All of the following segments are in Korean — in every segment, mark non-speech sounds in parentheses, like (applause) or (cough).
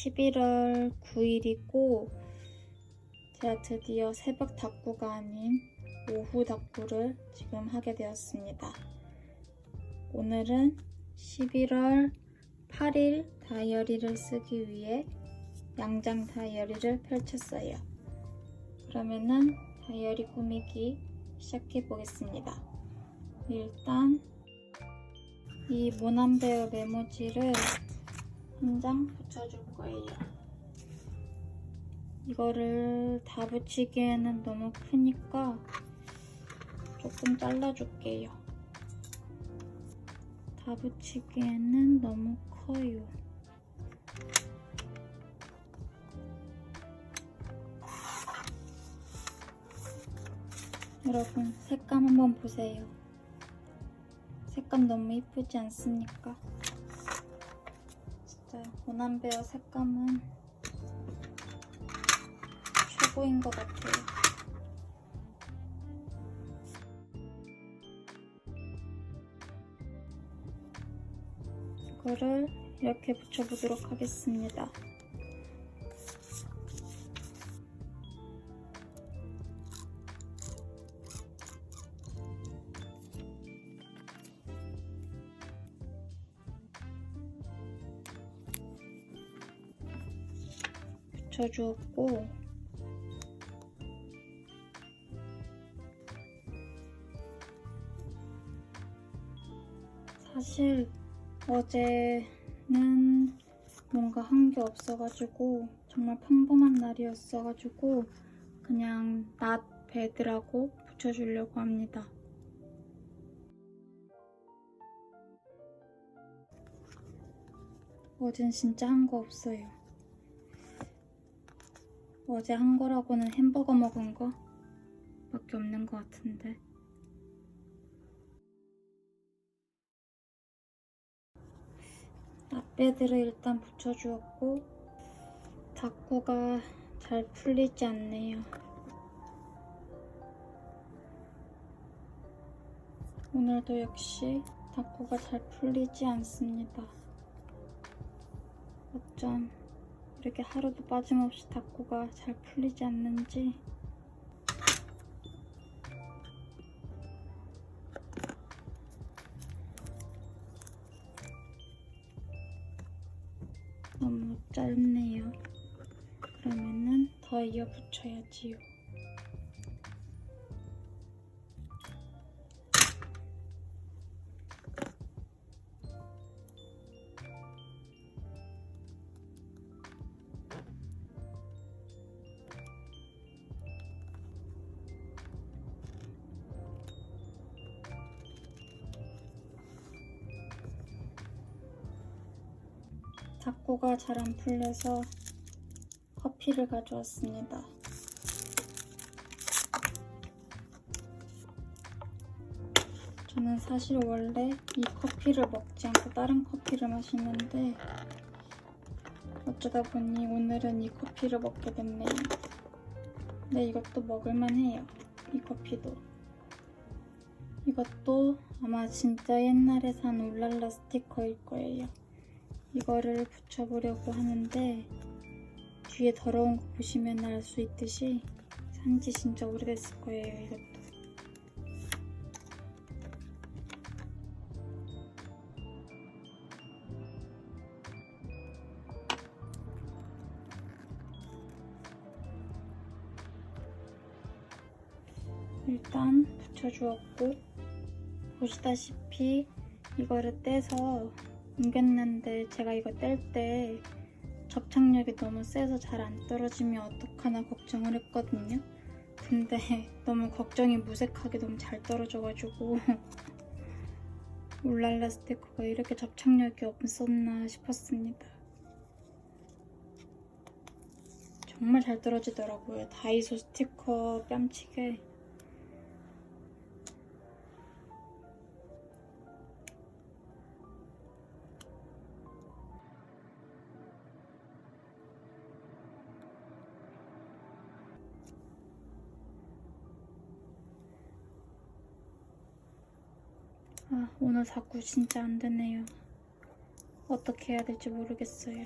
11월 9일이고, 제가 드디어 새벽 닭구가 아닌 오후 닭구를 지금 하게 되었습니다. 오늘은 11월 8일 다이어리를 쓰기 위해 양장 다이어리를 펼쳤어요. 그러면은 다이어리 꾸미기 시작해 보겠습니다. 일단 이 모남베어 메모지를 한 장 붙여줄 거예요. 이거를 다 붙이기에는 너무 크니까 조금 잘라줄게요. 다 붙이기에는 너무 커요. 여러분, 색감 한번 보세요. 색감 너무 이쁘지 않습니까? 진짜 모남베어 색감은 최고인 것 같아요. 이거를 이렇게 붙여보도록 하겠습니다. 붙여주었고 사실 어제는 뭔가 한 게 없어가지고 정말 평범한 날이었어가지고 그냥 낮 베드라고 붙여주려고 합니다. 어젠 진짜 한 거 없어요. 어제 한 거라고는 햄버거 먹은 거 밖에 없는 것 같은데. 앞배들을 일단 붙여주었고, 닭구가 잘 풀리지 않네요. 오늘도 역시 닭구가 잘 풀리지 않습니다. 어쩜 이렇게 하루도 빠짐없이 닭구가 잘 풀리지 않는지 너무 짧네요. 그러면은 더 이어 붙여야지요. 닭고가 잘 안 풀려서 커피를 가져왔습니다. 저는 사실 원래 이 커피를 먹지 않고 다른 커피를 마시는데 어쩌다 보니 오늘은 이 커피를 먹게 됐네요. 근데 이것도 먹을만 해요. 이 커피도. 이것도 아마 진짜 옛날에 산 울랄라 스티커일 거예요. 이거를 붙여보려고 하는데 뒤에 더러운 거 보시면 알 수 있듯이 산지 진짜 오래됐을 거예요 이것도. 일단 붙여주었고 보시다시피 이거를 떼서 옮겼는데 제가 이거 뗄 때 접착력이 너무 세서 잘 안 떨어지면 어떡하나 걱정을 했거든요. 근데 (laughs) 너무 걱정이 무색하게 너무 잘 떨어져가지고 (laughs) 울랄라 스티커가 이렇게 접착력이 없었나 싶었습니다. 정말 잘 떨어지더라고요. 다이소 스티커 뺨치게. 아, 오늘 자꾸 진짜 안 되네요. 어떻게 해야 될지 모르겠어요.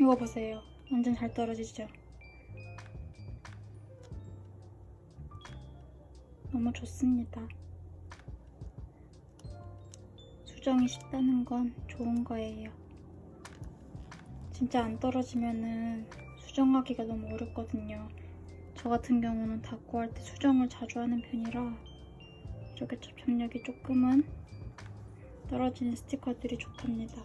이거 보세요. 완전 잘 떨어지죠? 너무 좋습니다. 수정이 쉽다는 건 좋은 거예요. 진짜 안 떨어지면은 수정하기가 너무 어렵거든요. 저 같은 경우는 닦고 할 때 수정을 자주 하는 편이라 이렇게 접착력이 조금은 떨어지는 스티커들이 좋답니다.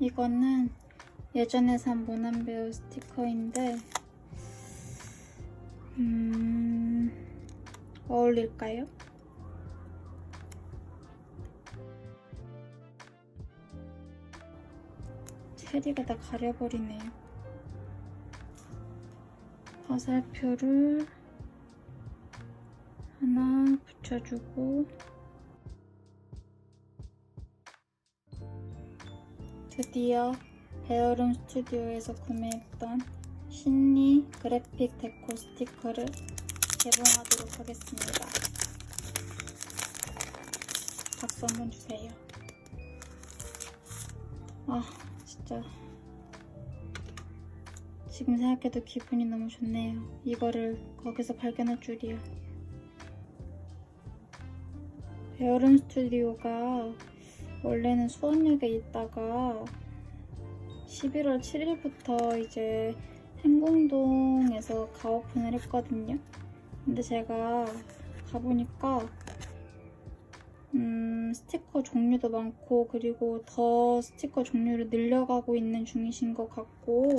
이거는 예전에 산 모난베어 스티커인데 음... 어울릴까요? 체리가 다 가려버리네요. 화살표를 하나 붙여주고 드디어 베어룸 스튜디오에서 구매했던 신니 그래픽 데코 스티커를 개봉하도록 하겠습니다. 박수 한번 주세요. 아, 진짜. 지금 생각해도 기분이 너무 좋네요. 이거를 거기서 발견할 줄이야. 베어룸 스튜디오가 원래는 수원역에 있다가 11월 7일부터 이제 행궁동에서 가오픈을 했거든요. 근데 제가 가보니까 음, 스티커 종류도 많고 그리고 더 스티커 종류를 늘려가고 있는 중이신 것 같고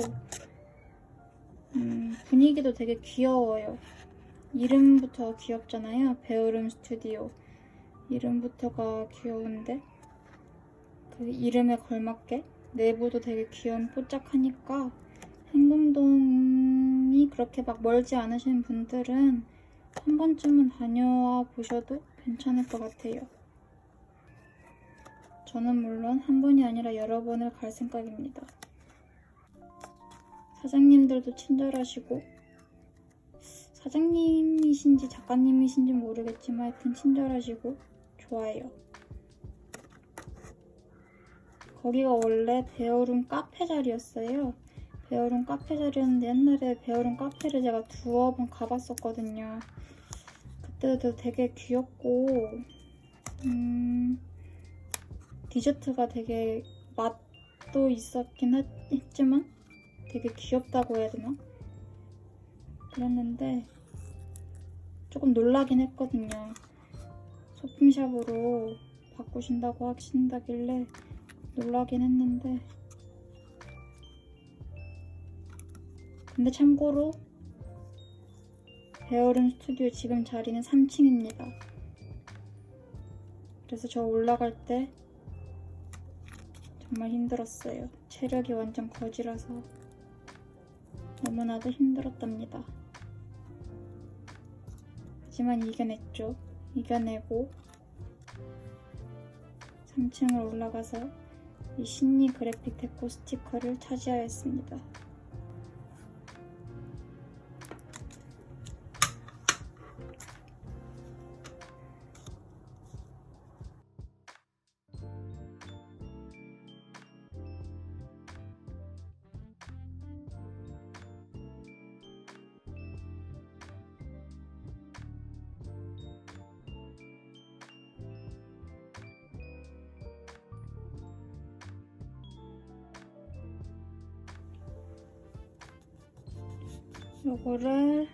음, 분위기도 되게 귀여워요. 이름부터 귀엽잖아요. 베어룸 스튜디오. 이름부터가 귀여운데 그 이름에 걸맞게 내부도 되게 귀여운 뽀짝하니까 행궁동이 그렇게 막 멀지 않으신 분들은 한 번쯤은 다녀와 보셔도 괜찮을 것 같아요. 저는 물론 한 번이 아니라 여러 번을 갈 생각입니다. 사장님들도 친절하시고 사장님이신지 작가님이신지 모르겠지만 하여튼 친절하시고 좋아요. 거기가 원래 베어룸 카페 자리였어요. 베어룸 카페 자리였는데 옛날에 베어룸 카페를 제가 두어 번 가봤었거든요. 그때도 되게 귀엽고 음, 디저트가 되게 맛도 있었긴 했, 했지만 되게 귀엽다고 해야 되나? 그랬는데 조금 놀라긴 했거든요. 소품샵으로 바꾸신다고 하신다길래 놀라긴 했는데 근데 참고로 베어룸 스튜디오 지금 자리는 3층입니다. 그래서 저 올라갈 때 정말 힘들었어요. 체력이 완전 거지라서 너무나도 힘들었답니다. 하지만 이겨냈죠. 이겨내고 3층을 올라가서 이 신니 그래픽 데코 스티커를 차지하였습니다. 요거를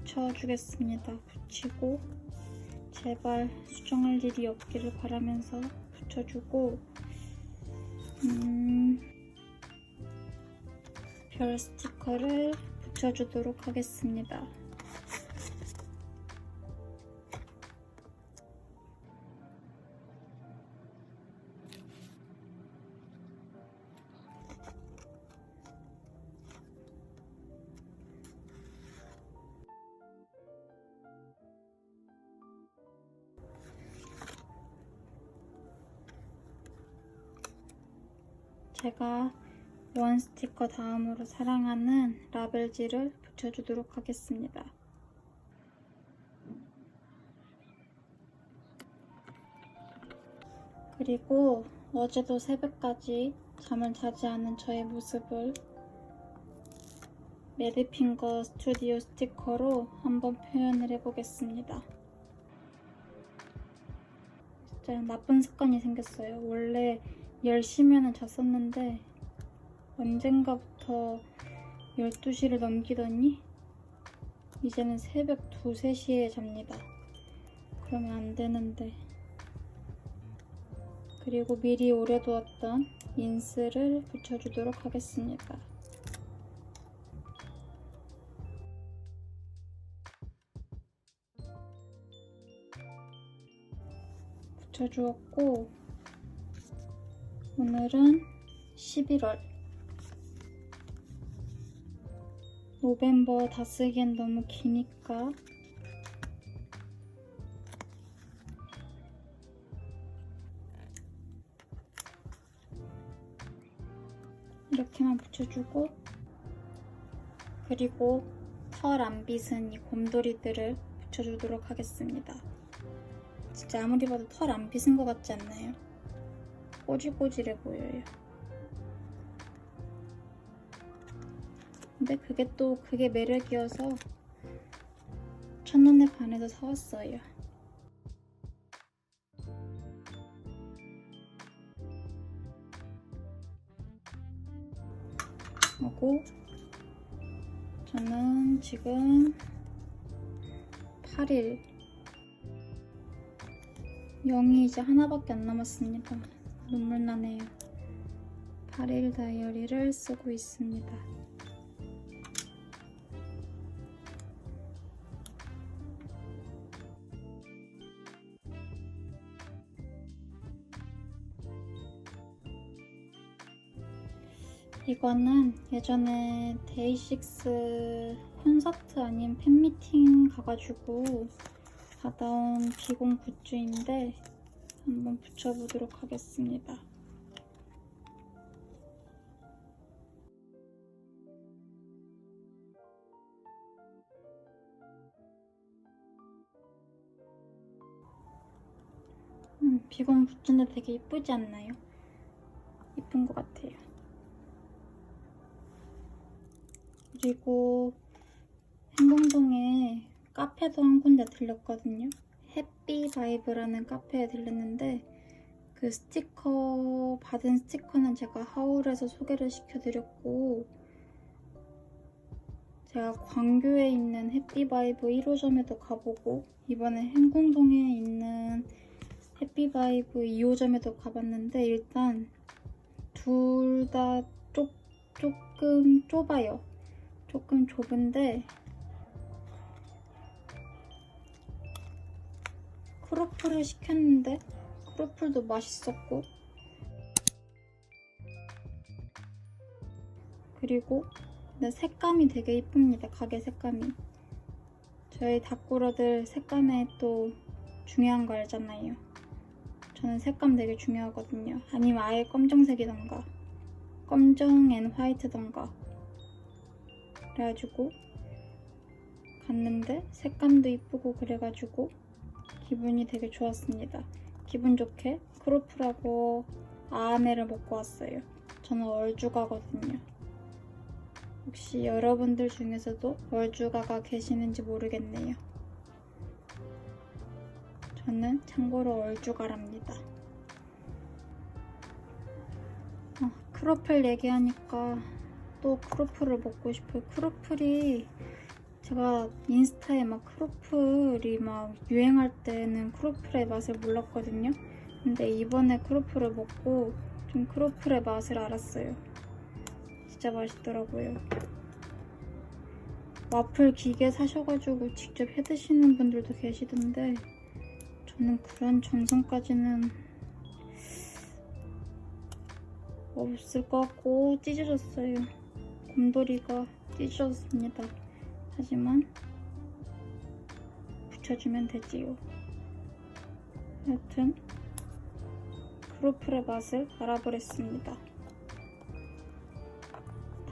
붙여주겠습니다. 붙이고 제발 수정할 일이 없기를 바라면서 붙여주고 음, 별 스티커를 붙여주도록 하겠습니다. 제가 원 스티커 다음으로 사랑하는 라벨지를 붙여주도록 하겠습니다. 그리고 어제도 새벽까지 잠을 자지 않은 저의 모습을 매드핑거 스튜디오 스티커로 한번 표현을 해보겠습니다. 진짜 나쁜 습관이 생겼어요. 원래 10시면은 잤었는데 언젠가부터 12시를 넘기더니 이제는 새벽 2, 3시에 잡니다. 그러면 안 되는데. 그리고 미리 오래두었던 인스를 붙여주도록 하겠습니다. 붙여주었고 오늘은 11월 노벤버 다 쓰기엔 너무 기니까 이렇게만 붙여주고 그리고 털 안 빗은 이 곰돌이들을 붙여주도록 하겠습니다. 진짜 아무리 봐도 털 안 빗은 것 같지 않나요? 꼬질꼬질해 보여요. 근데 그게 또 그게 매력이어서 천원에 반해서 사왔어요. 하고 저는 지금 8일 0이 이제 하나밖에 안 남았습니다. 눈물 나네요. 8일 다이어리를 쓰고 있습니다. 이거는 예전에 데이식스 콘서트 아닌 팬미팅 가가지고 받아온 비공 굿즈인데 한번 붙여보도록 하겠습니다. 음, 비공 굿즈인데 되게 이쁘지 않나요? 이쁜 것 같아요. 그리고 행궁동에 카페도 한 군데 들렸거든요. 해피 바이브라는 카페에 들렸는데 그 스티커 받은 스티커는 제가 하울에서 소개를 시켜드렸고 제가 광교에 있는 해피바이브 1호점에도 가보고 이번에 행궁동에 있는 해피바이브 2호점에도 가봤는데 일단 둘 다 조금 좁아요. 조금 좁은데 크로플을 시켰는데 크로플도 맛있었고. 그리고 근데 색감이 되게 이쁩니다 가게 색감이. 저희 닭꾸러들 색감에 또 중요한 거 알잖아요. 저는 색감 되게 중요하거든요. 아니면 아예 검정색이던가 검정 앤 화이트던가 그래가지고 갔는데 색감도 이쁘고 그래가지고 기분이 되게 좋았습니다. 기분 좋게 크로플하고 아메를 먹고 왔어요. 저는 얼주가거든요. 혹시 여러분들 중에서도 얼주가가 계시는지 모르겠네요. 저는 참고로 얼주가랍니다. 어, 크로플 얘기하니까 또 크로플을 먹고 싶어요. 크로플이 제가 인스타에 막 크로플이 막 유행할 때는 크로플의 맛을 몰랐거든요. 근데 이번에 크로플을 먹고 좀 크로플의 맛을 알았어요. 진짜 맛있더라고요. 와플 기계 사셔가지고 직접 해 드시는 분들도 계시던데 저는 그런 정성까지는 없을 것 같고 찢어졌어요. 곰돌이가 찢어졌습니다. 하지만 붙여주면 되지요. 여튼 크로플의 맛을 알아보랬습니다.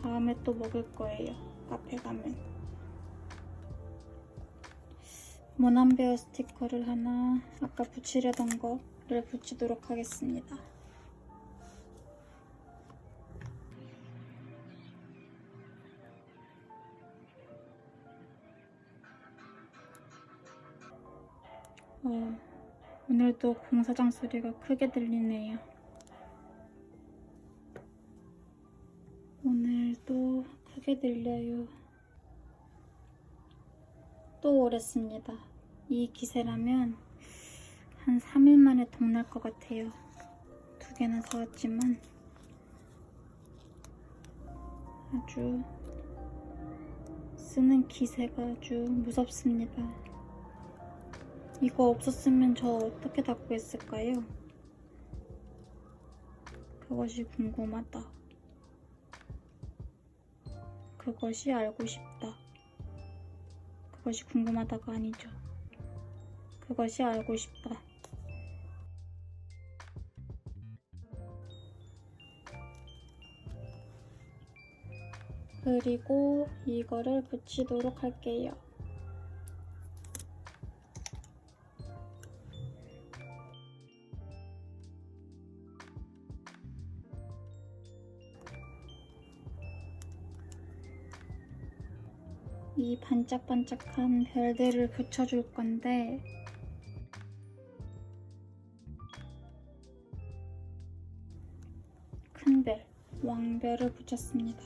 다음에 또 먹을 거예요. 카페 가면. 모남베어 스티커를 하나 아까 붙이려던 거를 붙이도록 하겠습니다. 어, 오늘도 공사장 소리가 크게 들리네요. 오늘도 크게 들려요. 또 오랬습니다. 이 기세라면 한 3일 만에 동날 것 같아요. 두 개나 사왔지만 아주 쓰는 기세가 아주 무섭습니다. 이거 없었으면 저 어떻게 닦고 했을까요? 그것이 궁금하다. 그것이 알고 싶다. 그것이 궁금하다가 아니죠. 그것이 알고 싶다. 그리고 이거를 붙이도록 할게요. 이 반짝반짝한 별들을 붙여줄 건데 큰 별, 왕별을 붙였습니다.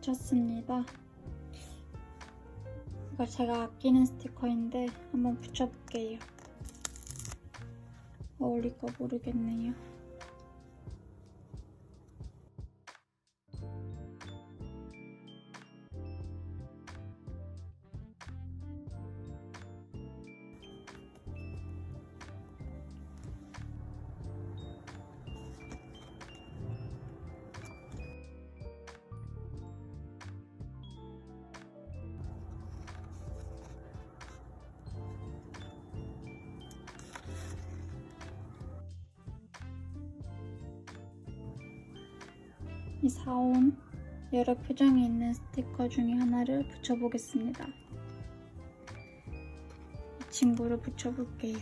붙였습니다. 이거 제가 아끼는 스티커인데 한번 붙여볼게요. 어울릴까 모르겠네요. 여러 표정이 있는 스티커 중에 하나를 붙여보겠습니다. 이 친구를 붙여볼게요.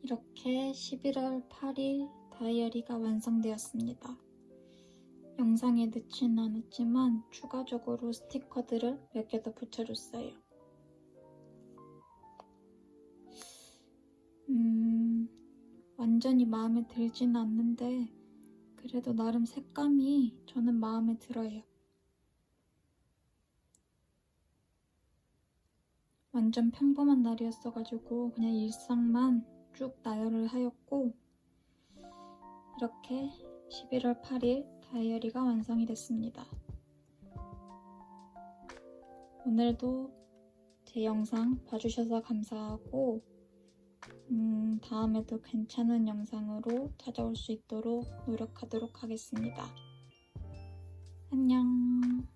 이렇게 11월 8일 다이어리가 완성되었습니다. 영상에 넣지는 않았지만 추가적으로 스티커들을 몇 개 더 붙여줬어요. 음, 완전히 마음에 들지는 않는데, 그래도 나름 색감이 저는 마음에 들어요. 완전 평범한 날이었어가지고, 그냥 일상만 쭉 나열을 하였고, 이렇게 11월 8일 다이어리가 완성이 됐습니다. 오늘도 제 영상 봐주셔서 감사하고, 음, 다음에도 괜찮은 영상으로 찾아올 수 있도록 노력하도록 하겠습니다. 안녕.